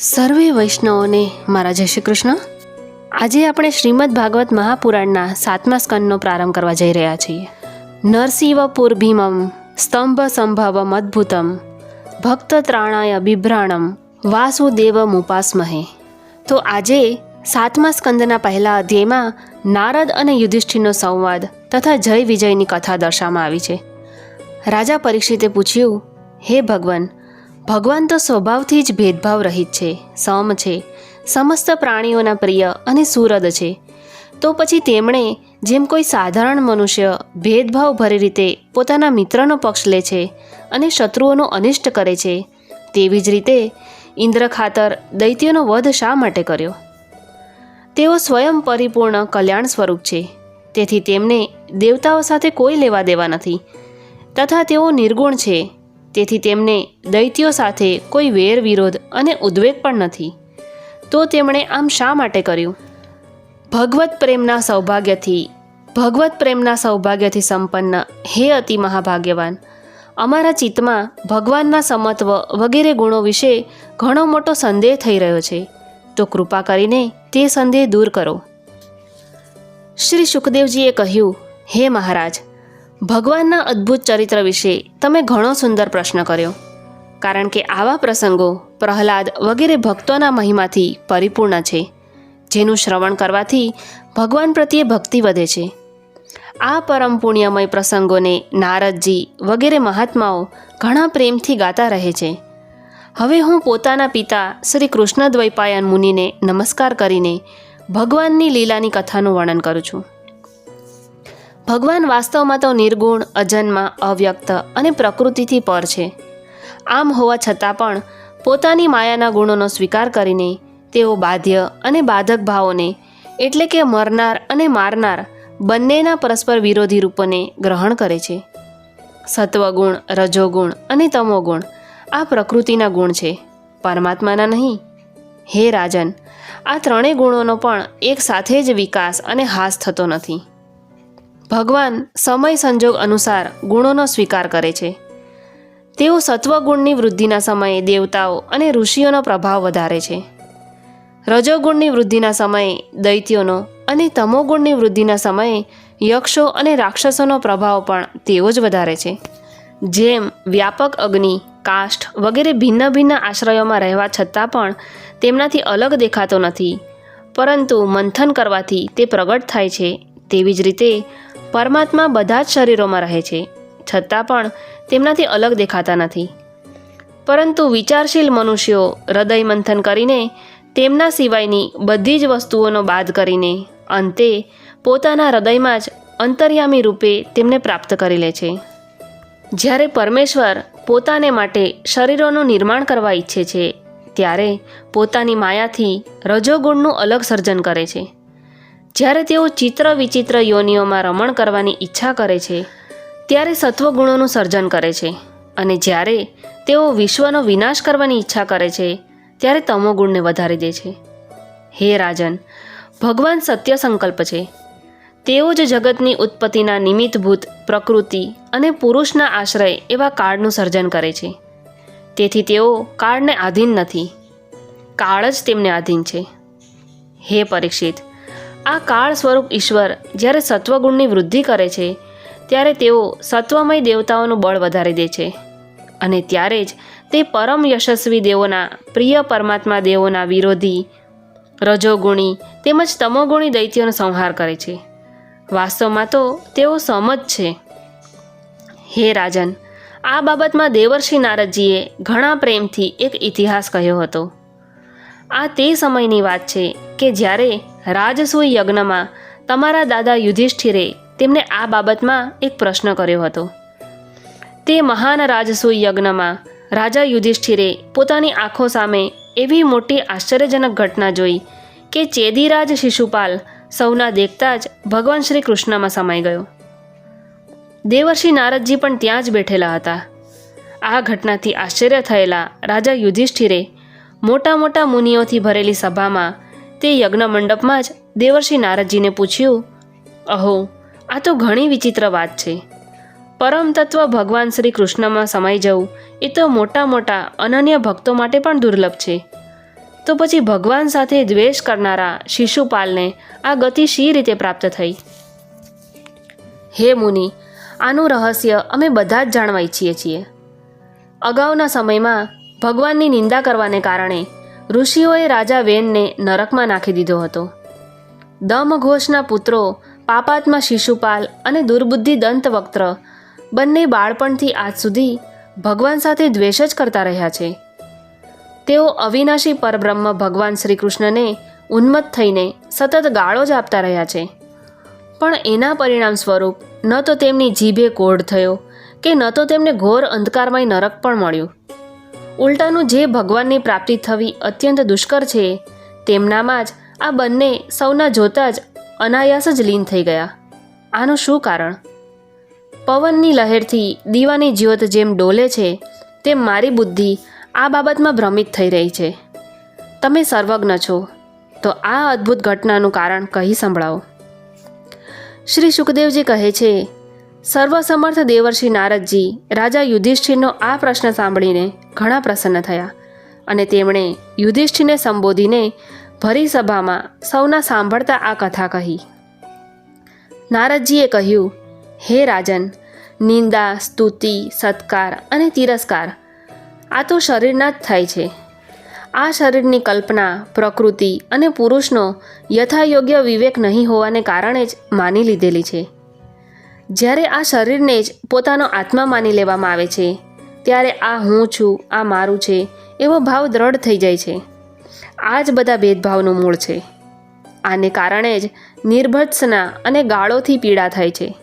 સર્વે વૈષ્ણવોને મારા જય શ્રી કૃષ્ણ. આજે આપણે શ્રીમદ ભાગવત મહાપુરાણના સાતમા સ્કંદનો પ્રારંભ કરવા જઈ રહ્યા છીએ. નરસિંહ પુર ભીમમ સ્તંભ સંભવમ અદ્ભુતમ ભક્ત ત્રાણાય બિભ્રાણમ વાસુદેવમ ઉપાસમહે તો આજે સાતમા સ્કંદના પહેલા અધ્યાયમાં નારદ અને યુધિષ્ઠિરનો સંવાદ તથા જય વિજયની કથા દર્શાવવામાં આવી છે. રાજા પરીક્ષિતે પૂછ્યું, હે ભગવાન ભગવાન તો સ્વભાવથી જ ભેદભાવ રહિત છે, સમ છે, સમસ્ત પ્રાણીઓના પ્રિય અને સુરદ છે. તો પછી તેમણે, જેમ કોઈ સાધારણ મનુષ્ય ભેદભાવ ભરી રીતે પોતાના મિત્રનો પક્ષ લે છે અને શત્રુઓનો અનિષ્ટ કરે છે, તેવી જ રીતે ઇન્દ્ર ખાતર દૈત્યનો વધ શા માટે કર્યો? તેઓ સ્વયં પરિપૂર્ણ કલ્યાણ સ્વરૂપ છે. તેથી તેમને દેવતાઓ સાથે કોઈ લેવા દેવા નથી. તથા તેઓ નિર્ગુણ છે. તેથી તેમને દૈત્યો સાથે કોઈ વેર વિરોધ અને ઉદ્વેગ પણ નથી. તો તેમણે આમ શા માટે કર્યું? ભગવત પ્રેમના સૌભાગ્યથી, ભગવત પ્રેમના સૌભાગ્યથી સંપન્ન હે અતિ મહાભાગ્યવાન. અમારા ચિત્તમાં ભગવાનના સમત્વ વગેરે ગુણો વિશે ઘણો મોટો સંદેહ થઈ રહ્યો છે. તો કૃપા કરીને તે સંદેહ દૂર કરો. શ્રી સુખદેવજીએ કહ્યું, હે મહારાજ ભગવાનના અદ્ભુત ચરિત્ર વિશે તમે ઘણો સુંદર પ્રશ્ન કર્યો. કારણ કે આવા પ્રસંગો પ્રહલાદ વગેરે ભક્તોના મહિમાથી પરિપૂર્ણ છે, જેનું શ્રવણ કરવાથી ભગવાન પ્રત્યે ભક્તિ વધે છે. આ પરમ પુણ્યમય પ્રસંગોને નારદજી વગેરે મહાત્માઓ ઘણા પ્રેમથી ગાતા રહે છે. હવે હું પોતાના પિતા શ્રી કૃષ્ણ દ્વૈપાયન મુનિને નમસ્કાર કરીને ભગવાનની લીલાની કથાનું વર્ણન કરું છું. ભગવાન વાસ્તવમાં તો નિર્ગુણ, અજન્મા, અવ્યક્ત અને પ્રકૃતિથી પર છે. આમ હોવા છતાં પણ પોતાની માયાના ગુણોનો સ્વીકાર કરીને તેઓ બાધ્ય અને બાધક ભાવોને, એટલે કે મરનાર અને મારનાર, બંનેના પરસ્પર વિરોધી રૂપોને ગ્રહણ કરે છે. સત્વગુણ, રજોગુણ અને તમોગુણ આ પ્રકૃતિના ગુણ છે. પરમાત્માના નહીં. હે રાજન, આ ત્રણેય ગુણોનો પણ એક સાથે જ વિકાસ અને હાસ થતો નથી. ભગવાન સમય સંજોગ અનુસાર ગુણોનો સ્વીકાર કરે છે. તેઓ સત્વગુણની વૃદ્ધિના સમયે દેવતાઓ અને ઋષિઓનો પ્રભાવ વધારે છે. રજોગુણની વૃદ્ધિના સમયે દૈત્યોનો અને તમોગુણની વૃદ્ધિના સમયે યક્ષો અને રાક્ષસોનો પ્રભાવ પણ તેઓ જ વધારે છે. જેમ વ્યાપક અગ્નિ, કાષ્ઠ વગેરે ભિન્ન ભિન્ન આશ્રયોમાં રહેવા છતાં પણ તેમનાથી અલગ દેખાતો નથી. પરંતુ મંથન કરવાથી તે પ્રગટ થાય છે. તેવી જ રીતે પરમાત્મા બધા જ શરીરોમાં રહે છે, છતાં પણ તેમનાથી અલગ દેખાતા નથી. પરંતુ વિચારશીલ મનુષ્યો હૃદય મંથન કરીને તેમના સિવાયની બધી જ વસ્તુઓનો બાદ કરીને અંતે પોતાના હૃદયમાં જ અંતર્યામી રૂપે તેમને પ્રાપ્ત કરી લે છે. જ્યારે પરમેશ્વર પોતાને માટે શરીરોનું નિર્માણ કરવા ઈચ્છે છે, ત્યારે પોતાની માયાથી રજોગુણનું અલગ સર્જન કરે છે. જ્યારે તેઓ ચિત્ર વિચિત્ર યોનિઓમાં રમણ કરવાની ઈચ્છા કરે છે, ત્યારે સત્વગુણોનું સર્જન કરે છે. અને જ્યારે તેઓ વિશ્વનો વિનાશ કરવાની ઈચ્છા કરે છે, ત્યારે તમોગુણને વધારી દે છે. હે રાજન, ભગવાન સત્ય સંકલ્પ છે. તેઓ જ જગતની ઉત્પત્તિના નિમિત્તભૂત પ્રકૃતિ અને પુરુષના આશ્રય એવા કાળનું સર્જન કરે છે. તેથી તેઓ કાળને આધીન નથી. કાળ જ તેમને આધીન છે. હે પરીક્ષિત આ કાળ સ્વરૂપ ઈશ્વર જ્યારે સત્વગુણની વૃદ્ધિ કરે છે, ત્યારે તેઓ સત્વમય દેવતાઓનું બળ વધારી દે છે. અને ત્યારે જ તે પરમ યશસ્વી દેવોના, પ્રિય પરમાત્મા દેવોના વિરોધી, રજોગુણી તેમજ તમોગુણી દૈત્યોનો સંહાર કરે છે. વાસ્તવમાં તો તેઓ સમજ છે. હે રાજન, આ બાબતમાં દેવર્ષિ નારદજીએ ઘણા પ્રેમથી એક ઇતિહાસ કહ્યો હતો. આ તે સમયની વાત છે કે જ્યારે રાજસૂય યજ્ઞમાં તમારા દાદા યુધિષ્ઠિરે તેમને આ બાબતમાં એક પ્રશ્ન કર્યો હતો. તે મહાન રાજસૂય યજ્ઞમાં રાજા યુધિષ્ઠિરે પોતાની આંખો સામે એવી મોટી આશ્ચર્યજનક ઘટના જોઈ કે ચેદીરાજ શિશુપાલ સૌના દેખતા જ ભગવાન શ્રી કૃષ્ણમાં સમાઈ ગયો. દેવર્ષિ નારદજી પણ ત્યાં જ બેઠેલા હતા. આ ઘટનાથી આશ્ચર્ય થયેલા રાજા યુધિષ્ઠિરે મોટા મોટા મુનિઓથી ભરેલી સભામાં તે યજ્ઞ મંડપમાં જ દેવર્ષિ નારદજીને પૂછ્યું, અહો, આ તો ઘણી વિચિત્ર વાત છે. પરમ તત્વ ભગવાન શ્રી કૃષ્ણમાં સમાઈ જવું એ તો મોટા મોટા અનન્ય ભક્તો માટે પણ દુર્લભ છે. તો પછી ભગવાન સાથે દ્વેષ કરનારા શિશુપાલને આ ગતિ શી રીતે પ્રાપ્ત થઈ? હે મુનિ, આનું રહસ્ય અમે બધા જ જાણવા ઈચ્છીએ છીએ. અગાઉના સમયમાં ભગવાનની નિંદા કરવાને કારણે ઋષિઓએ રાજા વેનને નરકમાં નાખી દીધો હતો. દમઘોષના પુત્રો, પાપાત્મા શિશુપાલ અને દુર્બુદ્ધિ દંતવક્ત્ર બંને બાળપણથી આજ સુધી ભગવાન સાથે દ્વેષ જ કરતા રહ્યા છે. તેઓ અવિનાશી પરબ્રહ્મ ભગવાન શ્રી કૃષ્ણને ઉન્મત્ત થઈને સતત ગાળો જ આપતા રહ્યા છે. પણ એના પરિણામ સ્વરૂપ ન તો તેમની જીભે કોઢ થયો કે ન તો તેમને ઘોર અંધકારમય નરક પણ મળ્યું. ઉલટાનું જે ભગવાનની પ્રાપ્તિ થવી અત્યંત દુષ્કર છે, તેમનામાં જ આ બંને સૌના જોતા જ અનાયાસ જ લીન થઈ ગયા. આનું શું કારણ? પવનની લહેરથી દીવાની જ્યોત જેમ ડોલે છે, તેમ મારી બુદ્ધિ આ બાબતમાં ભ્રમિત થઈ રહી છે. તમે સર્વજ્ઞ છો, તો આ અદ્ભુત ઘટનાનું કારણ કહી સંભળાવો. શ્રી સુખદેવજી કહે છે સર્વસમર્થ દેવર્ષિ નારદજી રાજા યુધિષ્ઠિરનો આ પ્રશ્ન સાંભળીને ઘણા પ્રસન્ન થયા અને તેમણે યુધિષ્ઠિરને સંબોધીને ભરી સભામાં સૌના સાંભળતા આ કથા કહી. નારદજીએ કહ્યું, હે રાજન, નિંદા, સ્તુતિ, સત્કાર અને તિરસ્કાર આ તો શરીરના જ થાય છે. આ શરીરની કલ્પના, પ્રકૃતિ અને પુરુષનો યથાયોગ્ય વિવેક નહીં હોવાને કારણે જ માની લીધેલી છે. જ્યારે આ શરીરને જ પોતાનો આત્મા માની લેવામાં આવે છે, ત્યારે આ હું છું, આ મારું છે, એવો ભાવ દ્રઢ થઈ જાય છે. આ જ બધા ભેદભાવનું મૂળ છે. આને કારણે જ નિર્ભત્સના અને ગાળોથી પીડા થાય છે.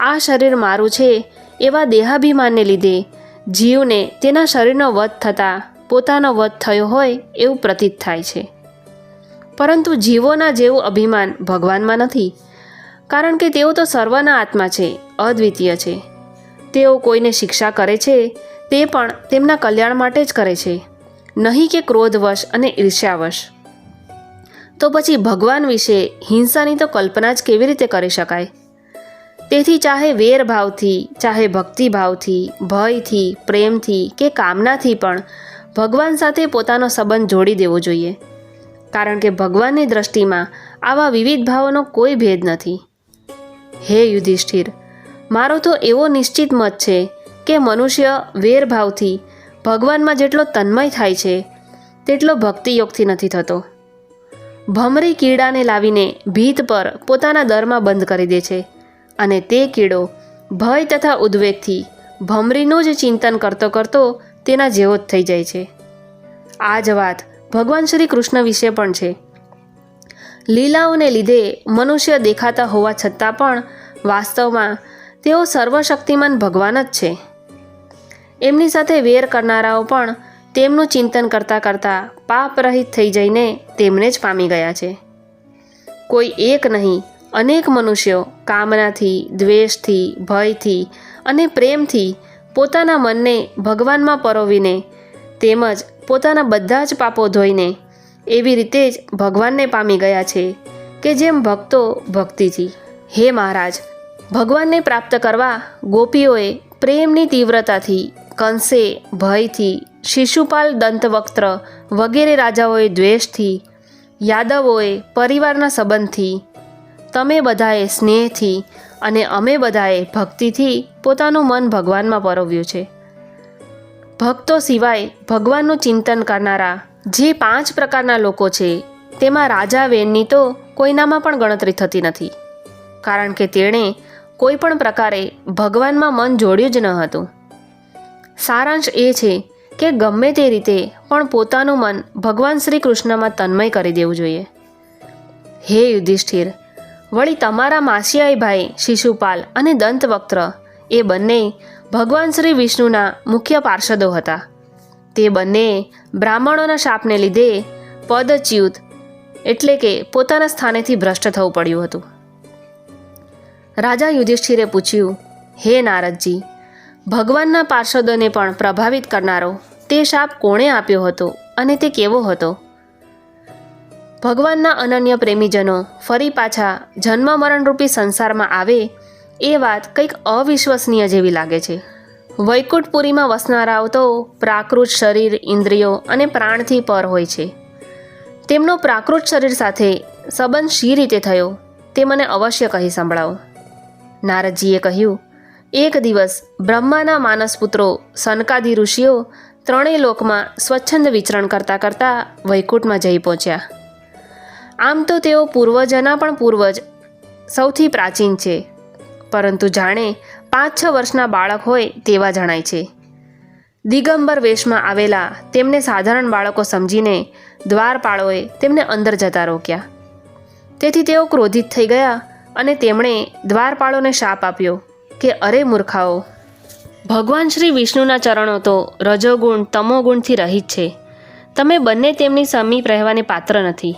આ શરીર મારું છે, એવા દેહાભિમાનને લીધે જીવને તેના શરીરનો વધ થતાં પોતાનો વધ થયો હોય એવું પ્રતીત થાય છે. પરંતુ જીવોના જેવું અભિમાન ભગવાનમાં નથી કારણ કે તેઓ તો સર્વના આત્મા છે, અદ્વિતીય છે. તેઓ કોઈને શિક્ષા કરે છે, તે પણ તેમના કલ્યાણ માટે જ કરે છે. નહીં કે ક્રોધવશ અને ઈર્ષ્યાવશ. તો પછી ભગવાન વિશે હિંસાની તો કલ્પના જ કેવી રીતે કરી શકાય? તેથી ચાહે વેરભાવથી, ચાહે ભક્તિભાવથી, ભયથી, પ્રેમથી કે કામનાથી પણ ભગવાન સાથે પોતાનો સંબંધ જોડી દેવો જોઈએ. કારણ કે ભગવાનની દ્રષ્ટિમાં આવા વિવિધ ભાવોનો કોઈ ભેદ નથી. હે યુધિષ્ઠિર, મારો તો એવો નિશ્ચિત મત છે કે મનુષ્ય વેરભાવથી ભગવાનમાં જેટલો તન્મય થાય છે, તેટલો ભક્તિયોગથી નથી થતો. ભમરી કીડાને લાવીને ભીત પર પોતાના દરમાં બંધ કરી દે છે અને તે કીડો ભય તથા ઉદ્વેગથી ભમરીનું જ ચિંતન કરતો કરતો તેના જેવો જ થઈ જાય છે. આ જ વાત ભગવાન શ્રી કૃષ્ણ વિશે પણ છે. લીલાઓને લીધે મનુષ્ય દેખાતા હોવા છતાં પણ વાસ્તવમાં તેઓ સર્વશક્તિમાન ભગવાન જ છે. એમની સાથે વેર કરનારાઓ પણ તેમનું ચિંતન કરતાં કરતાં પાપરહિત થઈ જઈને તેમને જ પામી ગયા છે. કોઈ એક નહીં, અનેક મનુષ્યો કામનાથી, દ્વેષથી, ભયથી અને પ્રેમથી પોતાના મનને ભગવાનમાં પરોવીને તેમજ પોતાના બધા જ પાપો ધોઈને એવી રીતે જ ભગવાનને પામી ગયા છે કે જેમ ભક્તો ભક્તિથી હે મહારાજ, ભગવાનને પ્રાપ્ત કરવા ગોપીઓએ પ્રેમની તીવ્રતાથી, કંસે, ભયથી, શિશુપાલ દંતવક્ત્ર વગેરે રાજાઓએ દ્વેષથી, યાદવોએ પરિવારના સંબંધથી, તમે બધાએ સ્નેહથી અને અમે બધાએ ભક્તિથી પોતાનું મન ભગવાનમાં પરોવ્યું છે. ભક્તો સિવાય ભગવાનનું ચિંતન કરનારા જે પાંચ પ્રકારના લોકો છે, તેમાં રાજા વેનની તો કોઈનામાં પણ ગણતરી થતી નથી. કારણ કે તેણે કોઈ પણ પ્રકારે ભગવાનમાં મન જોડ્યું જ ન હતું. સારાંશ એ છે કે ગમે તે રીતે પણ પોતાનું મન ભગવાન શ્રી કૃષ્ણમાં તન્મય કરી દેવું જોઈએ. હે યુધિષ્ઠિર, વળી તમારા માસિયાઈ ભાઈ શિશુપાલ અને દંતવક્ત્ર એ બંને ભગવાન શ્રી વિષ્ણુના મુખ્ય પાર્ષદો હતા. તે બંને બ્રાહ્મણોના શાપને લીધે પદચ્યુત એટલે કે પોતાના સ્થાનેથી ભ્રષ્ટ થવું પડ્યું હતું. રાજા યુધિષ્ઠિરે પૂછ્યું, હે નારદજી, ભગવાનના પાર્ષદોને પણ પ્રભાવિત કરનારો તે શાપ કોણે આપ્યો હતો અને તે કેવો હતો? ભગવાનના અનન્ય પ્રેમીજનો ફરી પાછા જન્મ મરણરૂપી સંસારમાં આવે એ વાત કંઈક અવિશ્વસનીય જેવી લાગે છે. વૈકુંઠપુરીમાં વસનારાઓ તો પ્રાકૃત શરીર, ઇન્દ્રિયો અને પ્રાણથી પર હોય છે. તેમનો પ્રાકૃત શરીર સાથે સંબંધ શી રીતે થયો તે મને અવશ્ય કહી સંભળાવો. નારદજીએ કહ્યું, એક દિવસ બ્રહ્માના માનસ પુત્રો સનકાદી ઋષિઓ ત્રણેય લોકમાં સ્વચ્છંદ વિચરણ કરતાં કરતાં વૈકુંઠમાં જઈ પહોંચ્યા. આમ તો તેઓ પૂર્વજના પણ પૂર્વજ સૌથી પ્રાચીન છે. પરંતુ જાણે પાંચ છ વર્ષના બાળક હોય તેવા જણાય છે. દિગંબર વેશમાં આવેલા તેમને સાધારણ બાળકો સમજીને દ્વારપાળોએ તેમને અંદર જતા રોક્યા. તેથી તેઓ ક્રોધિત થઈ ગયા અને તેમણે દ્વારપાળોને શાપ આપ્યો કે, અરે મૂર્ખાઓ, ભગવાન શ્રી વિષ્ણુના ચરણો તો રજોગુણ તમોગુણથી રહિત છે. તમે બંને તેમની સમીપ રહેવાને પાત્ર નથી.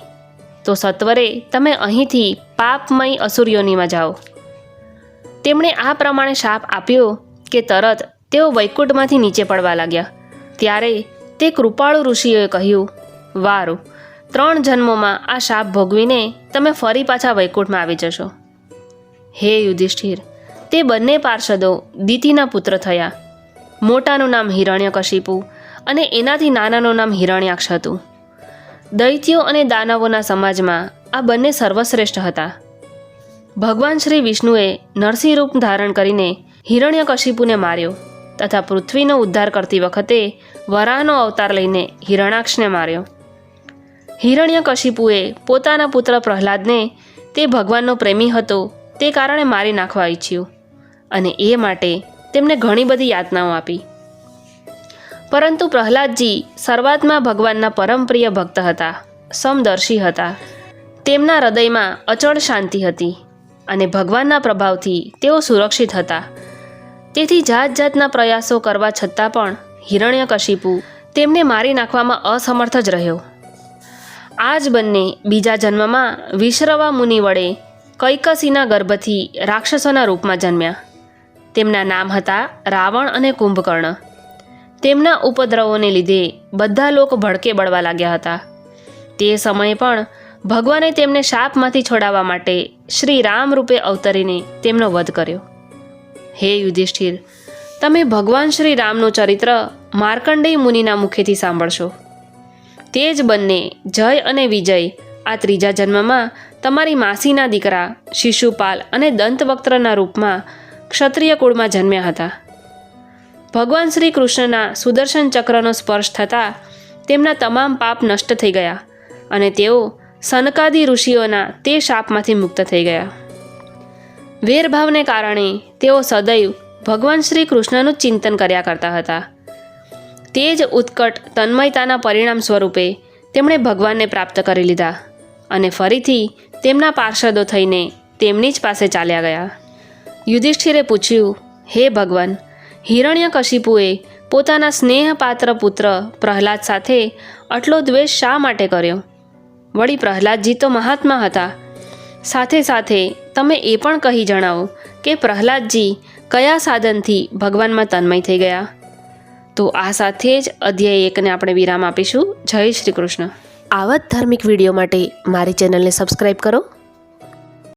તો સત્વરે તમે અહીંથી પાપમય અસુર્યોનીમાં જાઓ. તેમણે આ પ્રમાણે શાપ આપ્યો કે તરત તેઓ વૈકુંઠમાંથી નીચે પડવા લાગ્યા. ત્યારે તે કૃપાળુ ઋષિએ કહ્યું, વારું, ત્રણ જન્મોમાં આ શાપ ભોગવીને તમે ફરી પાછા વૈકુંઠમાં આવી જશો. હે યુધિષ્ઠિર, તે બંને પાર્ષદો દિતિના પુત્ર થયા. મોટાનું નામ હિરણ્યકશિપુ અને એનાથી નાનાનું નામ હિરણ્યાક્ષ હતું દૈત્યો અને દાનવોના સમાજમાં આ બંને સર્વશ્રેષ્ઠ હતા. ભગવાન શ્રી વિષ્ણુએ નરસિંહ રૂપ ધારણ કરીને હિરણ્યકશિપુને માર્યો તથા પૃથ્વીનો ઉદ્ધાર કરતી વખતે વરાહનો અવતાર લઈને હિરણાક્ષને માર્યો. હિરણ્યકશિપુએ પોતાના પુત્ર પ્રહલાદને તે ભગવાનનો પ્રેમી હતો તે કારણે મારી નાખવા ઈચ્છ્યું અને એ માટે તેમને ઘણી બધી યાતનાઓ આપી. પરંતુ પ્રહલાદજી શરૂઆતમાં ભગવાનના પરમ પ્રિય ભક્ત હતા, સમદર્શી હતા. તેમના હૃદયમાં અચળ શાંતિ હતી. અને ભગવાનના પ્રભાવથી તેઓ સુરક્ષિત હતા. તેથી જાત જાતના પ્રયાસો કરવા છતાં પણ હિરણ્યકશિપુ તેમને મારી નાખવામાં અસમર્થ જ રહ્યો. આ જ બંને બીજા જન્મમાં વિશ્રવા મુનિ વડે કૈકસીના ગર્ભથી રાક્ષસોના રૂપમાં જન્મ્યા. તેમના નામ હતા રાવણ અને કુંભકર્ણ. તેમના ઉપદ્રવોને લીધે બધા લોકો ભડકે બળવા લાગ્યા હતા. તે સમયે પણ ભગવાને તેમને શાપમાંથી છોડાવવા માટે શ્રી રામ રૂપે અવતરીને તેમનો વધ કર્યો. હે યુધિષ્ઠિર, તમે ભગવાન શ્રી રામનું ચરિત્ર માર્કંડેય મુનિના મુખેથી સાંભળશો. તે જ બંને જય અને વિજય આ ત્રીજા જન્મમાં તમારી માસીના દીકરા શિશુપાલ અને દંતવક્ત્રના રૂપમાં ક્ષત્રિય કુળમાં જન્મ્યા હતા. ભગવાન શ્રી કૃષ્ણના સુદર્શન ચક્રનો સ્પર્શ થતાં તેમના તમામ પાપ નષ્ટ થઈ ગયા અને તેઓ સનકાદી ઋષિઓના તે શાપમાંથી મુક્ત થઈ ગયા. વેરભાવને કારણે તેઓ સદૈવ ભગવાન શ્રી કૃષ્ણનું ચિંતન કર્યા કરતા હતા. તે જ ઉત્કટ તન્મયતાના પરિણામ સ્વરૂપે તેમણે ભગવાનને પ્રાપ્ત કરી લીધા અને ફરીથી તેમના પાર્ષદો થઈને તેમની જ પાસે ચાલ્યા ગયા. યુધિષ્ઠિરે પૂછ્યું, હે ભગવાન, હિરણ્યકશિપુએ પોતાના સ્નેહપાત્ર પુત્ર પ્રહલાદ સાથે આટલો દ્વેષ શા માટે કર્યો? વળી પ્રહલાદજી તો મહાત્મા હતા. સાથે સાથે તમે એ પણ કહી જણાવો કે પ્રહલાદજી કયા સાધનથી ભગવાનમાં તન્મય થઈ ગયા? તો આ સાથે જ અધ્યાય એકને આપણે વિરામ આપીશું. જય શ્રી કૃષ્ણ. આવા જ ધાર્મિક વીડિયો માટે મારી ચેનલને સબસ્ક્રાઈબ કરો.